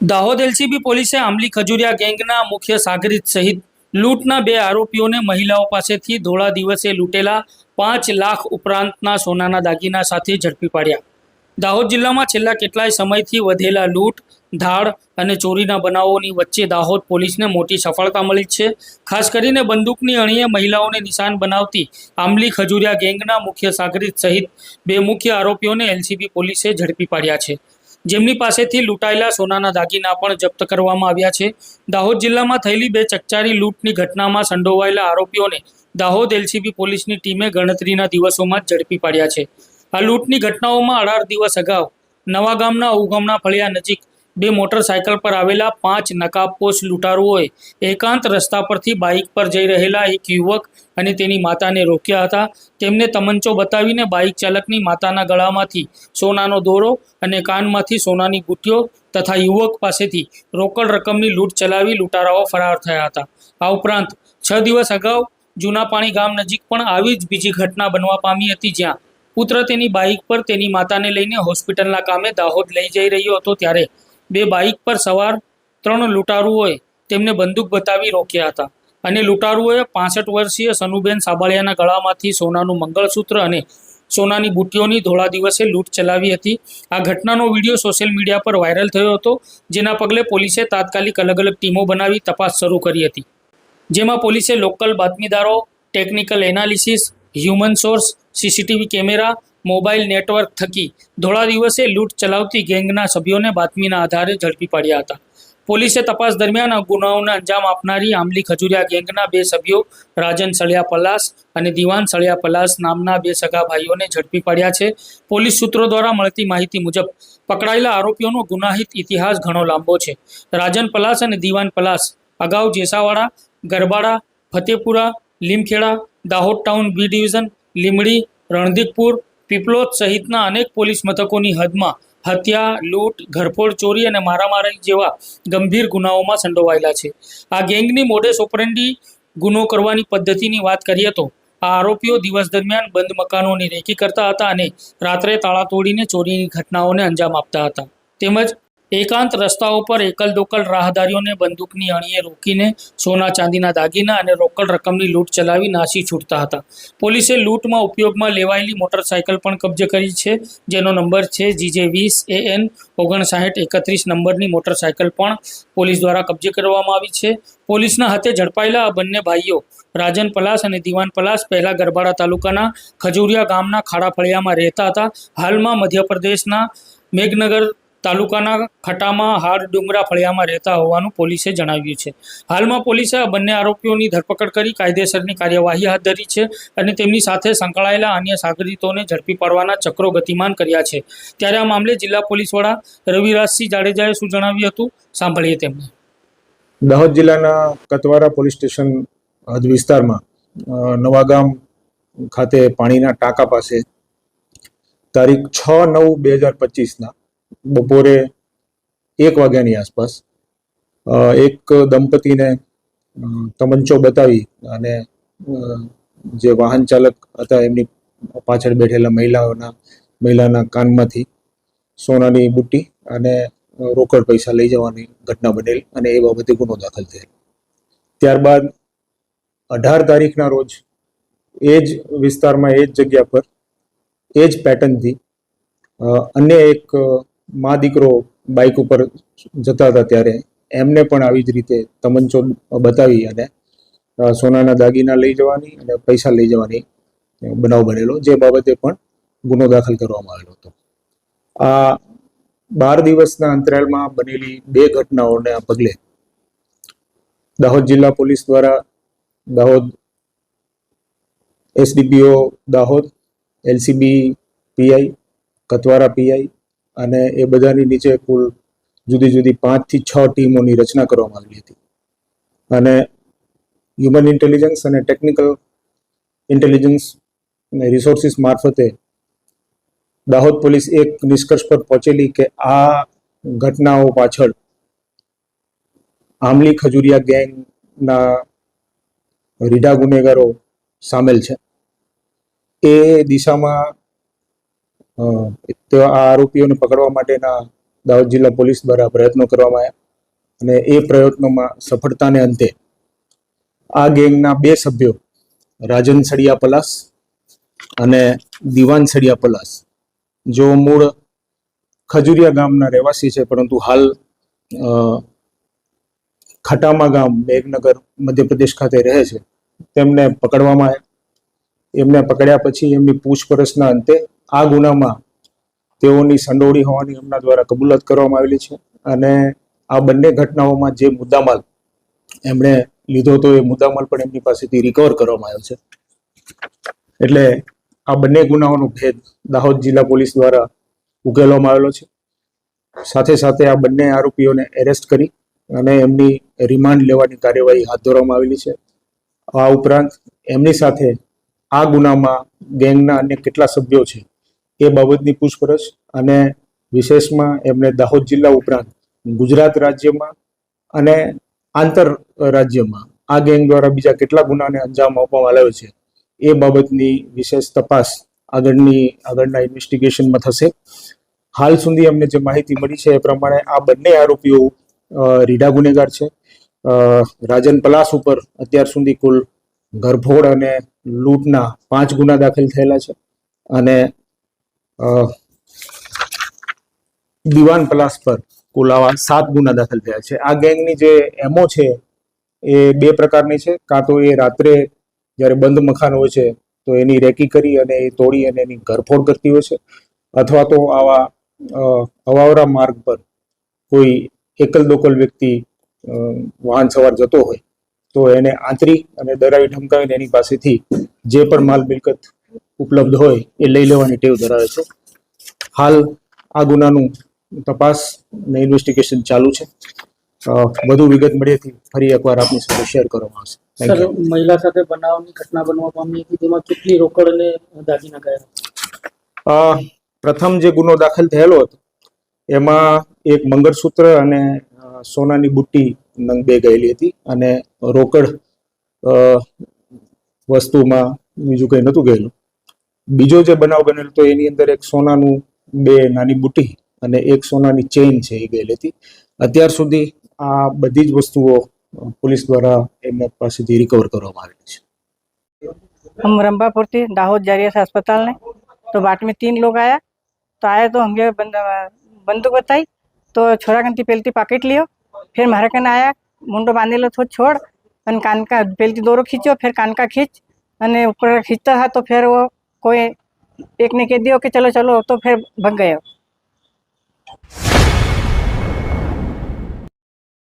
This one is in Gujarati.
દાહોદ એલસીબી પોલીસે આંબલી ખજુરિયા ગેંગના મુખ્ય સાગરીત સહિત લૂંટના બે આરોપીઓને મહિલાઓ પાસેથી ધોળા દિવસે લૂંટેલા પાંચ લાખ ઉપરાંતના સોનાના દાગીના સાથે ઝડપી પાડ્યા. દાહોદ જિલ્લામાં છેલ્લા કેટલાય સમયથી વધેલા લૂંટ, ધાડ અને ચોરીના બનાવોની વચ્ચે દાહોદ પોલીસને મોટી સફળતા મળી છે. ખાસ કરીને બંદૂકની અણીએ મહિલાઓને નિશાન બનાવતી આંબલી ખજુરિયા ગેંગના મુખ્ય સાગરીત સહિત બે મુખ્ય આરોપીઓને એલસીબી પોલીસે ઝડપી પાડ્યા છે. જેમની પાસેથી લૂંટાયેલા સોનાના દાગીના પણ જપ્ત કરવામાં આવ્યા છે. દાહોદ જિલ્લામાં થયેલી બે ચકચારી લૂંટની ઘટનામાં સંડોવાયેલા આરોપીઓને દાહોદ એલસીબી પોલીસની ટીમે ગણતરીના દિવસોમાં જ ઝડપી પાડ્યા છે. આ લૂંટની ઘટનાઓમાં અઢાર દિવસ અગાઉ નવાગામના ગામના ફળિયા નજીક બે મોટરસાયકલ પર આવેલા પાંચ નકાબપોશ લૂંટારુઓએ એકાંત રસ્તા પરથી બાઇક પર જઈ રહેલા એક યુવક અને તેની માતાને રોક્યા હતા. તેમને તમંચો બતાવીને બાઇક ચાલકની માતાના ગળામાંથી સોનાનો દોરો અને કાનમાંથી સોનાની બુટ્ટીઓ તથા યુવક પાસેથી રોકડ રકમની લૂંટ ચલાવી લૂંટારાઓ ફરાર થયા હતા. આ ઉપરાંત છ દિવસ અગાઉ જૂનાપાણી ગામ નજીક પણ આવી જ બીજી ઘટના બનવા પામી હતી જ્યાં પુત્ર તેની બાઇક પર તેની માતાને લઈને હોસ્પિટલના કામે દાહોદ લઈ જઈ રહ્યો હતો. ત્યારે બે બાઇક પર સવાર ત્રણ લૂંટારુઓએ તેમને બંદૂક બતાવી રોક્યા હતા. અને લૂંટારુઓએ પાસઠ વર્ષીય સનુબેન સાબાળિયાના ગળામાંથી સોનાનું મંગળસૂત્ર અને સોનાની બુટ્ટીઓની ધોળા દિવસે લૂંટ ચલાવી હતી. આ ઘટનાનો વીડિયો સોશિયલ મીડિયા પર વાયરલ થયો હતો, જેના પગલે પોલીસે તાત્કાલિક અલગ અલગ ટીમો બનાવી તપાસ શરૂ કરી હતી. જેમાં પોલીસે local બાતમીદારો, technical analysis, human source, CCTV camera mobile network થકી ધોળા દિવસે લૂંટ ચલાવતી ગેંગના સભ્યોને બાતમીના આધારે ઝડપી પાડ્યા હતા. પોલીસે તપાસ દરમિયાન ગુનાઓને અંજામ આપનારી આંબલી ખજુરિયા ગેંગના બે સભ્યો રાજન સળિયા પલાસ અને દિવાન સળિયા પલાસ નામના બે સગા ભાઈઓને ઝડપી પાડ્યા છે. પોલીસ સૂત્રો દ્વારા મળતી માહિતી મુજબ પકડાયેલા આરોપીઓનો ગુનાહિત ઇતિહાસ ઘણો લાંબો છે. રાજન પલાસ અને દિવાન પલાસ અગાઉ Jesawada, Garbada, Fatepura, Limkheda, Dahod town B division Limdi Randhikpur Piplod સહિતના અનેક પોલીસ મથકોની હદમાં હત્યા, લૂંટ, ઘરફોડ, ચોરી અને મારામારી જેવા ગંભીર ગુનાઓમાં સંડોવાયેલા છે. આ ગેંગની મોડેસ ઓપરેન્ડી ગુનો કરવાની પદ્ધતિની વાત કરીએ તો, આ આરોપીઓ દિવસ દરમિયાન બંધ મકાનોની રેકી કરતા હતા અને રાત્રે તાળા તોડીને ચોરીની ઘટનાઓને અંજામ આપતા હતા. તેમજ એકાંત રસ્તાઓ પર એકલ દોકલ રાહદારીઓને બંદૂકની અણીએ રોકીને સોના ચાંદીના દાગીના અને રોકડ રકમની લૂંટ ચલાવી નાસી છૂટતા હતા. પોલીસે લૂંટમાં ઉપયોગમાં લેવાયેલી મોટરસાયકલ પણ કબજે કરી છે, જેનો નંબર છે જીજે વીસ એ એન ઓગણસાઠ એકત્રીસ નંબરની મોટરસાયકલ પણ પોલીસ દ્વારા કબજે કરવામાં આવી છે. પોલીસના હાથે ઝડપાયેલા આ બંને ભાઈઓ રાજન પલાસ અને દિવાન પલાસ પહેલા ગરબાડા તાલુકાના ખજુરિયા ગામના ખાડા ફળિયામાં રહેતા હતા. હાલમાં મધ્યપ્રદેશના મેઘનગર તાલુકાના ખટામાં હાડ ડુંગરા ફળિયામાં રહેતા હોવાનું પોલીસે જણાવ્યું છે. હાલમાં પોલીસે આ બંને આરોપીઓની ધરપકડ કરી કાયદેસરની કાર્યવાહી હાથ ધરી છે અને તેમની સાથે સંકળાયેલા અન્ય સાગરીતોને ઝડપી પાડવાના ચક્રો ગતિમાન કર્યા છે. ત્યારે આ મામલે જિલ્લા પોલીસ વડા રવિરાજસિંહ જાડેજાએ શું જણાવ્યું હતું? સાંભળીએ તેમને. દાહોદ જિલ્લાના કતવારા પોલીસ સ્ટેશન હદ વિસ્તારમાં નવાગામ ખાતે પાણીના ટાંકા પાસે તારીખ છ નવ બે હજાર પચીસના બપોરે એક વાગ્યાની આસપાસ એક દંપતીને તમંચો બતાવી અને જે વાહન ચાલક હતા એમની પાછળ બેઠેલા મહિલાઓના, મહિલાના કાનમાંથી સોનાની બુટ્ટી અને રોકડ પૈસા લઈ જવાની ઘટના બનેલી અને એ બાબતે ગુનો દાખલ થયેલ. ત્યારબાદ અઢાર તારીખના રોજ એ જ વિસ્તારમાં, એ જ જગ્યા પર, એ જ પેટર્નથી અન્ય એક મા દીકરો બાઇક ઉપર જતા હતા ત્યારે, એમને પણ આવી જ રીતે તમંચો બતાવી અને સોનાના દાગીના લઈ જવાની અને પૈસા લઈ જવાની બનાવ બનેલો, જે બાબતે પણ ગુનો દાખલ કરવામાં આવેલો હતો. આ બાર દિવસના અંતરાલમાં બનેલી બે ઘટનાઓને પગલે દાહોદ જિલ્લા પોલીસ દ્વારા Dahod SDPO Dahod, LCB PI, Katwara PI અને એ બધાની નીચે કુલ જુદી જુદી પાંચથી છ ટીમોની રચના કરવામાં આવેલી હતી. અને હ્યુમન ઇન્ટેલિજન્સ અને ટેકનિકલ ઇન્ટેલિજન્સ રિસોર્સિસ મારફતે દાહોદ પોલીસ એક નિષ્કર્ષ પર પહોંચેલી કે આ ઘટનાઓ પાછળ આમલી ખજુરિયા ગેંગના રીઢા ગુનેગારો સામેલ છે. એ દિશામાં અ, તે આ આરોપીઓને પકડવા માટેના દાહોદ જિલ્લા પોલીસ દ્વારા પ્રયત્નો કરવામાં આવ્યા અને એ પ્રયત્નોમાં સફળતાને અંતે આ ગેંગના બે સભ્યો રાજન સળિયા પલાસ અને દિવાન સળિયા પલાસ જો મૂળ ખજુરિયા ગામના રહેવાસી છે પરંતુ હાલ ખટામા ગામ મેઘનગર મધ્યપ્રદેશ ખાતે રહે છે તેમને પકડવામાં આવ્યા. એમને પકડ્યા પછી એમની પૂછપરછના અંતે આ ગુનામાં તેઓની સંડોવણી હોવાની એમના દ્વારા કબૂલાત કરવામાં આવેલી છે અને આ બંને ઘટનાઓમાં જે મુદ્દામાલ એમણે લીધો હતો, એ મુદ્દામાલ પણ એમની પાસેથી રિકવર કરવામાં આવ્યો છે. એટલે આ બંને ગુનાઓનો ભેદ દાહોદ જિલ્લા પોલીસ દ્વારા ઉકેલવામાં આવેલો છે. સાથે સાથે આ બંને આરોપીઓને એરેસ્ટ કરી અને એમની રિમાન્ડ લેવાની કાર્યવાહી હાથ ધરવામાં આવેલી છે. આ ઉપરાંત એમની સાથે આ ગુનામાં ગેંગના અન્ય કેટલા સભ્યો છે એ બાબતની પૂછપરછ અને વિશેષમાં એમણે દાહોદ જિલ્લા ઉપરાંત ગુજરાત રાજ્યમાં અને આંતર રાજ્યમાં આ ગેંગ દ્વારા બીજા કેટલા ગુનાને અંજામ આપવામાં આવ્યો છે, એ બાબતની વિશેષ તપાસ આગળની, આગળના ઇન્વેસ્ટિગેશનમાં થશે. હાલ સુધી અમને જે માહિતી મળી છે એ પ્રમાણે આ બંને આરોપીઓ રીઢા ગુનેગાર છે. રાજન પલાસ ઉપર અત્યાર સુધી કુલ ગરભોળ અને લૂંટના પાંચ ગુના દાખલ થયેલા છે અને દિવાન પલાસ પર કુલ સાત ગુના દાખલ થયા છે. આ ગેંગની જે એમો છે, એ બે પ્રકારની છે. કાં તો એ રાત્રે જ્યારે બંધ મખાન હોય છે, તો એની રેકી કરી અને એ તોડી અને એની ઘરફોડ કરતી હોય છે. અથવા તો આવા અવાવરા માર્ગ પર કોઈ એકલ દોકલ વ્યક્તિ વાહન સવાર જતો હોય, તો એને આંતરી અને દરાવી ઠમકાવીને એની પાસેથી જે પણ માલ મિલકત ઉપલબ્ધ હોય એ લઈ લેવાની ટેવ ધરાવે છે. હાલ આ ગુનાનું તપાસ અને ઇન્વેસ્ટિગેશન ચાલુ છે. વધુ વિગત મળીએથી ફરી એકવાર આપની સાથે શેર કરવામાં આવશે. સર મહિલા સાથે બનાવની ઘટના બનવા પામી હતી તેમાં કેટલી રોકડ અને દાગીના ગયા પ્રથમ જે ગુનો દાખલ થયેલો હતો એમાં એક મંગળસૂત્ર અને સોનાની બુટ્ટી નંગ બે ગયેલી હતી અને રોકડ વસ્તુમાં બીજું કંઈ નહોતું ગયેલું. બીજો જે બનાવ બનેલો તો એની અંદર એક સોનાનું બે નાની બુટ્ટી અને એક સોનાની ચેઇન છે એ ગયેલી હતી અત્યાર સુધી આ બધી જ વસ્તુઓ અ, પોલીસ દ્વારા એમના પાસેથી રિકવર કરવામાં આવેલી છે हम रंभापुर थी दाहोद जा रही है अस्पताल ने तो बाट में तीन लोग आया तो आए तो हमने बंद, बंदूक बताई तो छोरा कंती पेलती पॉकेट लियो फिर मारे कन आया मुंडो बांधेलो थो छोड़ અને કાન કા પેલથી દોરો ખીંચ્યો ફિર કાન કા ખીંચ અને ઉપર ખીંચતા था तो फिर वो कोई एक ने कह दियो कि चलो चलो तो फिर भग गए